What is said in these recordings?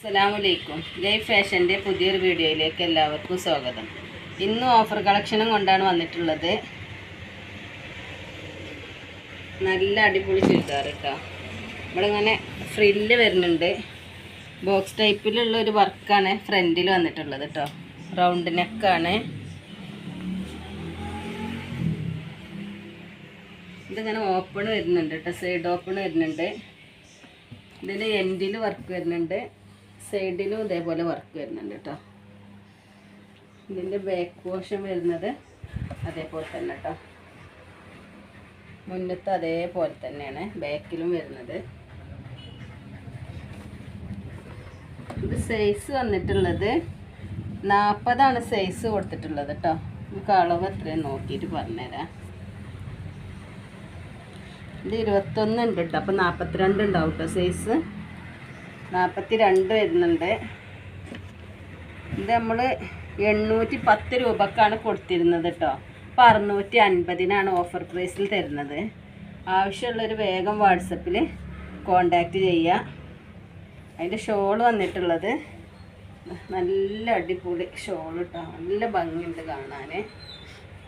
അസ്സലാമലൈക്കും ലൈഫ് ഫാഷന്റെ പുതിയൊരു വീഡിയോയിലേക്ക് എല്ലാവർക്കും സ്വാഗതം. ഇന്ന് ഓഫർ കളക്ഷനും കൊണ്ടാണ് വന്നിട്ടുള്ളത്. നല്ല അടിപൊളി ചുരിദാർ കേട്ടോ ഇങ്ങനെ ഫ്രില്ല് വരുന്നുണ്ട്. ബോക്സ് ടൈപ്പിലുള്ള ഒരു വർക്കാണ് ഫ്രണ്ടിൽ വന്നിട്ടുള്ളത് കേട്ടോ റൗണ്ട് നെക്കാണ് ഇതിങ്ങനെ ഓപ്പൺ വരുന്നുണ്ട് കേട്ടോ സൈഡ് ഓപ്പൺ വരുന്നുണ്ട്. ഇതിന്റെ എൻഡിൽ വർക്ക് വരുന്നുണ്ട്. സൈഡിലും ഇതേപോലെ വർക്ക് വരുന്നുണ്ട് കേട്ടോ. ഇതിന്റെ ബാക്ക് പോർഷൻ വരുന്നത് അതേപോലെ തന്നെ കേട്ടോ. മുന്നത്ത് അതേപോലെ തന്നെയാണ് ബാക്കിലും വരുന്നത്. ഇത് സൈസ് വന്നിട്ടുള്ളത് നാൽപ്പതാണ് സൈസ് കൊടുത്തിട്ടുള്ളത് കേട്ടോ. നമുക്ക് അളവ് എത്രയും നോക്കിയിട്ട് പറഞ്ഞുതരാം. ഇത് ഇരുപത്തൊന്ന് ഉണ്ട് കേട്ടോ. അപ്പോൾ നാൽപ്പത്തിരണ്ട് ഉണ്ടാവും കേട്ടോ സൈസ് നാൽപ്പത്തി രണ്ട് വരുന്നുണ്ട്. ഇത് നമ്മൾ എണ്ണൂറ്റി പത്ത് രൂപക്കാണ് കൊടുത്തിരുന്നത് കേട്ടോ അപ്പോൾ അറുന്നൂറ്റി അൻപതിനാണ് ഓഫർ പ്രൈസിൽ തരുന്നത്. ആവശ്യമുള്ളൊരു വേഗം വാട്സപ്പിൽ കോണ്ടാക്റ്റ് ചെയ്യുക അതിന്റെ ഷോൾ വന്നിട്ടുള്ളത്. നല്ല അടിപൊളി ഷോൾ കേട്ടോ നല്ല ഭംഗിയുണ്ട് കാണാൻ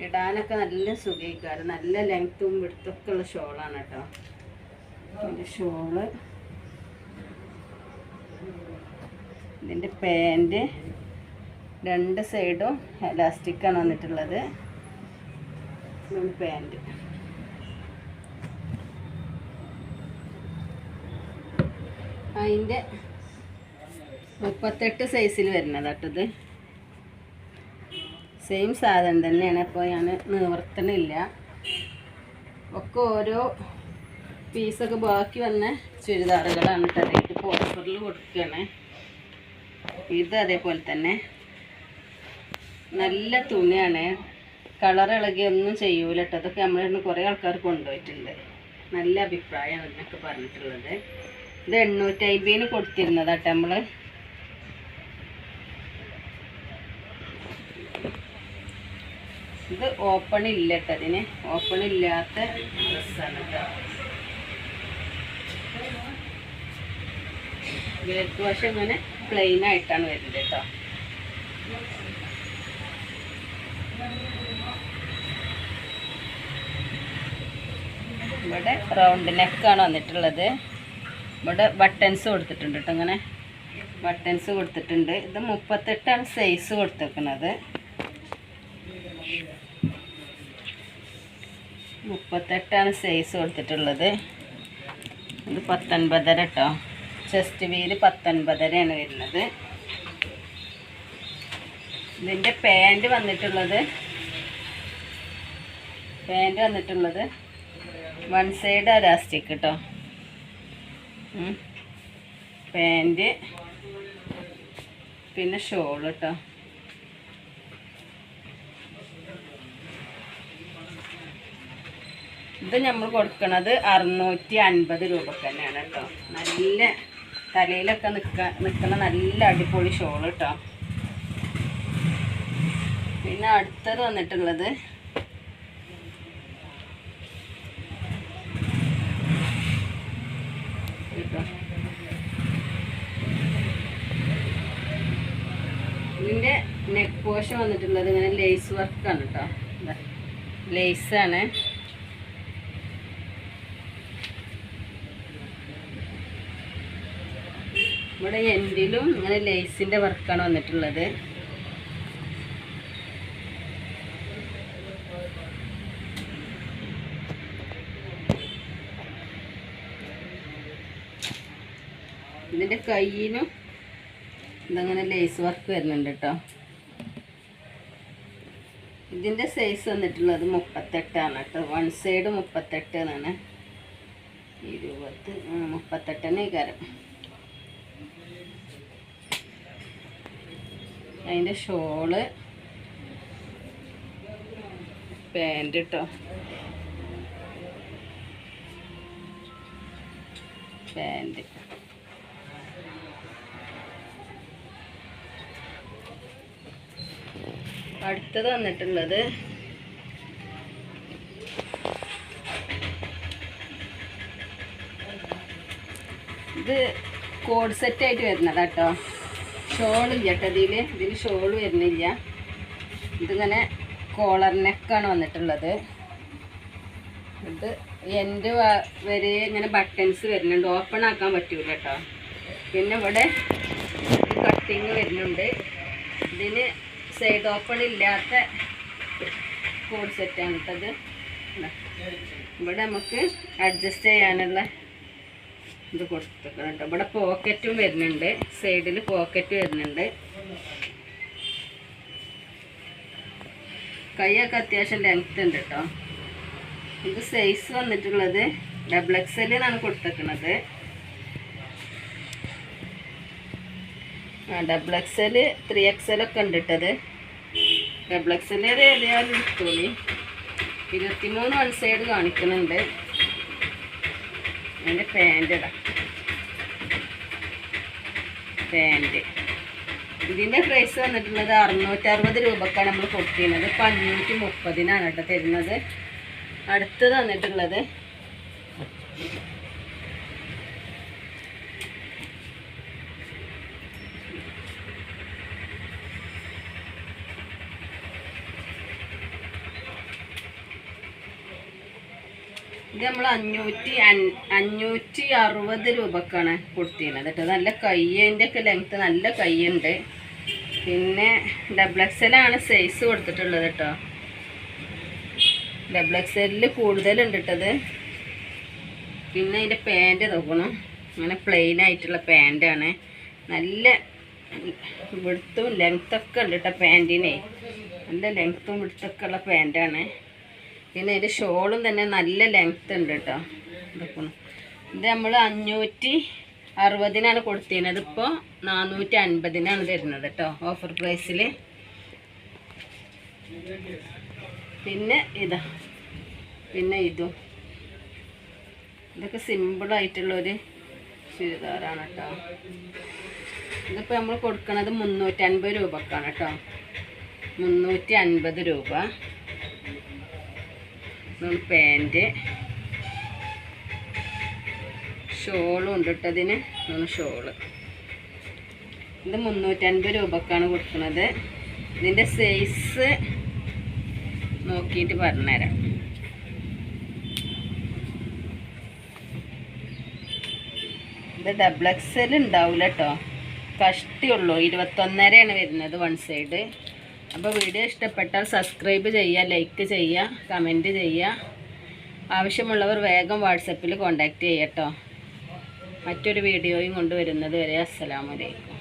ഇടാനൊക്കെ നല്ല സുഖിക്കാറ് നല്ല ലെങ്ത്തും വിടുത്തൊക്കെ ഉള്ള ഷോളാണ് കേട്ടോ അതിന്റെ ഷോൾ ഇതിന്റെ പാന്റ് രണ്ട് സൈഡും എലാസ്റ്റിക്കാണ് വന്നിട്ടുള്ളത്. പാന്റ് അതിന്റെ മുപ്പത്തെട്ട് സൈസിൽ വരുന്നതാട്ടത് സെയിം സാധനം തന്നെയാണ്. അപ്പോൾ ഞാൻ നിവർത്തണില്ല. ഒക്കെ ഓരോ പീസൊക്കെ ബാക്കി വന്ന ചുരിദാറുകളാണ് കേട്ടോ ഓഫറിൽ കൊടുക്കുകയാണ് ഇത് അതേപോലെ തന്നെ. നല്ല തുണിയാണ്. കളർ ഇളകി ഒന്നും ചെയ്യൂല കേട്ടോ അതൊക്കെ നമ്മളിന്ന് കുറേ ആൾക്കാർ കൊണ്ടുപോയിട്ടുണ്ട്. നല്ല അഭിപ്രായമാണ് ഇതിനൊക്കെ പറഞ്ഞിട്ടുള്ളത്. ഇത് എണ്ണൂറ്റി അമ്പതിന് കൊടുത്തിരുന്നതാട്ടോ നമ്മൾ ഇത് ഓപ്പൺ ഇല്ല കേട്ടോ അതിന് ഓപ്പൺ ഇല്ലാത്ത ഡ്രസ്സാണ് കേട്ടോ ബാക്ക് വാഷ് ഇങ്ങനെ പ്ലെയിൻ ആയിട്ടാണ് വരുന്നത് കേട്ടോ. ഇവിടെ റൗണ്ട് നെക്കാണ് വന്നിട്ടുള്ളത്. ഇവിടെ ബട്ടൺസ് കൊടുത്തിട്ടുണ്ട് കേട്ടോ ഇങ്ങനെ. ബട്ടൺസ് കൊടുത്തിട്ടുണ്ട്. ഇത് മുപ്പത്തെട്ടാണ് സൈസ് കൊടുത്തേക്കുന്നത് മുപ്പത്തെട്ടാണ് സൈസ് കൊടുത്തിട്ടുള്ളത്. ഇത് പത്തൊൻപതര കേട്ടോ. ചെസ്റ്റ് വീൽ പത്തൊൻപതരയാണ് വരുന്നത്. ഇതിന്റെ പാന്റ് വന്നിട്ടുള്ളത് പാന്റ് വന്നിട്ടുള്ളത് വൺ സൈഡ് അലാസ്റ്റിക് കേട്ടോ പാന്റ് പിന്നെ ഷോൾ കേട്ടോ ഇത് നമ്മൾ കൊടുക്കുന്നത് അറുന്നൂറ്റി അൻപത് രൂപക്ക് തന്നെയാണ് കേട്ടോ നല്ല തലയിലൊക്കെ നിൽക്ക നിൽക്കുന്ന നല്ല അടിപൊളി ഷോൾ കേട്ടോ പിന്നെ അടുത്തത് വന്നിട്ടുള്ളത് ഇതിന്റെ നെക്ക് പോഷൻ വന്നിട്ടുള്ളത് ഇങ്ങനെ ലേസ് വർക്കാണ് കേട്ടോ ലേസാണ്. ഇവിടെ എൻഡിലും ഇങ്ങനെ ലേസിന്റെ വർക്കാണ് വന്നിട്ടുള്ളത്. ഇതിന്റെ കയ്യിനും ഇതങ്ങനെ ലേസ് വർക്ക് വരുന്നുണ്ട് കേട്ടോ ഇതിന്റെ സൈസ് വന്നിട്ടുള്ളത് മുപ്പത്തെട്ടാണ് കേട്ടോ വൺ സൈഡ് മുപ്പത്തെട്ട് എന്നാണ്. ഇരുപത് മുപ്പത്തെട്ടന്നെ കാരം അതിന്റെ ഷോൾ പാന്റ് കേട്ടോ പാന്റ്. അടുത്തത് വന്നിട്ടുള്ളത് ഇത് കോഡ് സെറ്റായിട്ട് ആയിട്ട് വരുന്നതാ കേട്ടോ ഷോളില്ല കേട്ടോ ഇതിൽ ഇതിൽ ഷോൾ വരുന്നില്ല. ഇതിങ്ങനെ കോളർ നെക്കാണ് വന്നിട്ടുള്ളത്. ഇത് എന്റെ വരെ ഇങ്ങനെ ബട്ടൺസ് വരുന്നുണ്ട്. ഓപ്പൺ ആക്കാൻ പറ്റൂല കേട്ടോ. പിന്നെ ഇവിടെ കട്ടിങ് വരുന്നുണ്ട്. ഇതിന് സൈഡ് ഓപ്പൺ ഇല്ലാത്ത കോഡ് സെറ്റാണ് കേട്ടത് ഇവിടെ നമുക്ക് അഡ്ജസ്റ്റ് ചെയ്യാനുള്ള ഇത് കൊടുത്തേക്കണം കേട്ടോ ഇവിടെ പോക്കറ്റും വരുന്നുണ്ട്. സൈഡിൽ പോക്കറ്റ് വരുന്നുണ്ട്. കൈയൊക്കെ അത്യാവശ്യം ലെങ്ത് ഉണ്ട് കേട്ടോ ഇത് സൈസ് വന്നിട്ടുള്ളത് ഡബിൾ എക്സ് എല്ലാണ് കൊടുത്തേക്കണത് ആ double X L three X L ഒക്കെ ഉണ്ട് ഇട്ടത് ഡബിൾ എക്സ് എൽ ഏതായാലും ഇരുപത്തിമൂന്ന് വൺ സൈഡ് കാണിക്കുന്നുണ്ട്. അതിന്റെ പാന്റ് ഇടാം. പാന്റ് ഇതിന്റെ പ്രൈസ് വന്നിട്ടുള്ളത് അറുന്നൂറ്ററുപത് രൂപക്കാണ് നമ്മൾ കൊടുത്തിരുന്നത്. ഇപ്പം അഞ്ഞൂറ്റി മുപ്പതിനാണ് കേട്ടോ തരുന്നത്. അടുത്തത് വന്നിട്ടുള്ളത് ഇത് നമ്മൾ അഞ്ഞൂറ്റി അഞ്ഞൂറ്റി അറുപത് രൂപക്കാണ് കൊടുത്തിരുന്നത് കേട്ടോ. നല്ല കയ്യന്റെ ഒക്കെ ലെങ്ത്ത് നല്ല കയ്യുണ്ട്. പിന്നെ ഡബിൾ എക്സലാണ് സൈസ് കൊടുത്തിട്ടുള്ളത് കേട്ടോ. ഡബിൾ എക്സലിൽ കൂടുതലുണ്ട് ഇട്ടത് പിന്നെ അതിന്റെ പാന്റ് നോക്കണം. അങ്ങനെ പ്ലെയിൻ ആയിട്ടുള്ള പാന്റാണ് നല്ല വിടുത്തും ലെങ്ത്തൊക്കെ ഉണ്ട് കേട്ടോ പാന്റിനെ നല്ല ലെങ്ത്തും വിടുത്തൊക്കെ ഉള്ള പാന്റാണ് പിന്നെ ഇത് ഷോളും തന്നെ നല്ല ലെങ്ത് ഉണ്ട് കേട്ടോ. എടുക്കണം ഇത് നമ്മൾ അഞ്ഞൂറ്റി അറുപതിനാണ് കൊടുത്തിരുന്നത്. ഇപ്പോൾ നാനൂറ്റി അൻപതിനാണ് തരുന്നത് കേട്ടോ ഓഫർ പ്രൈസിൽ പിന്നെ ഇതാ. പിന്നെ ഇതും. ഇതൊക്കെ സിമ്പിളായിട്ടുള്ളൊരു ചുരിദാറാണ് കേട്ടോ. ഇതിപ്പോൾ നമ്മൾ കൊടുക്കുന്നത് മുന്നൂറ്റി അൻപത് രൂപക്കാണ് കേട്ടോ. മുന്നൂറ്റി അൻപത് രൂപ. ഇതാണ് പാന്റ് ഷോളും ഉണ്ട് ഇട്ടതിന് മൂന്ന് ഷോൾ ഇത് മുന്നൂറ്റൻപത് രൂപക്കാണ് കൊടുക്കുന്നത് ഇതിന്റെ സൈസ് നോക്കിയിട്ട് പറഞ്ഞുതരാം. ഇത് ഡബിൾ എക്സൽ ഉണ്ടാവില്ല കേട്ടോ കഷ്ടിയുള്ളൂ ഇരുപത്തൊന്നരയാണ് വരുന്നത് വൺ സൈഡ് അപ്പോൾ വീഡിയോ ഇഷ്ടപ്പെട്ടാൽ സബ്സ്ക്രൈബ് ചെയ്യുക ലൈക്ക് ചെയ്യുക കമന്റ് ചെയ്യുക. ആവശ്യമുള്ളവർ വേഗം വാട്സപ്പിൽ കോൺടാക്റ്റ് ചെയ്യട്ടോ മറ്റൊരു വീഡിയോയും കൊണ്ടുവരുന്നത് വരെ അസ്സലാമലൈക്കും